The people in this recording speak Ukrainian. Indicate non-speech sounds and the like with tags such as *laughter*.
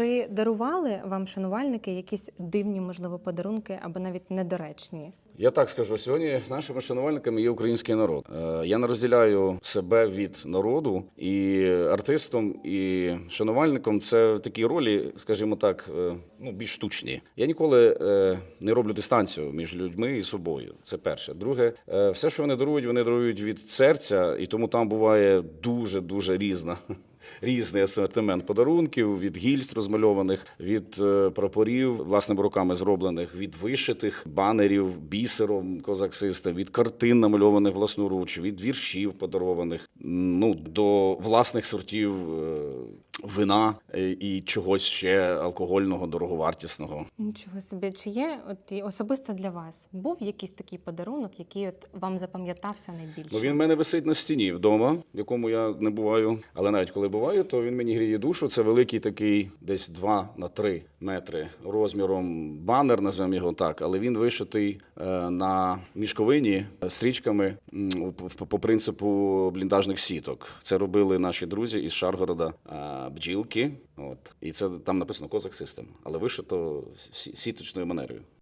Чи дарували вам шанувальники якісь дивні, можливо, подарунки або навіть недоречні? Я так скажу, сьогодні нашими шанувальниками є український народ. Е, Я не розділяю себе від народу і артистом, і шанувальником це такі ролі, скажімо так, е, ну більш штучні. Я ніколи е, не роблю дистанцію між людьми і собою. Це перше. Друге, все, що вони дарують, вони дарують від серця, і тому там буває дуже дуже різна. *laughs* Різний асортимент подарунків від гільз розмальованих, від прапорів власними руками зроблених, від вишитих банерів бісером козаксиста, від картин намальованих власноруч, від віршів подарованих, ну до власних сортів е, вина е, і чогось ще алкогольного, дороговартісного. Нічого собі, чи є от і особисто для вас був якийсь такий подарунок, який от вам запам'ятався найбільше? Ну він в мене висить на стіні вдома, в якому я не буваю. Але навіть коли буваю, то він мені гріє душу. Це великий такий, десь 2 на 3 метри розміром банер, назвемо його так. Але він вишитий е, на мішковині стрічками по принципу бліндажних сіток. Це робили наші друзі із Шаргорода е, бджілки. От і це там написано Козак Систем, але вишито сі- сіточною манерою.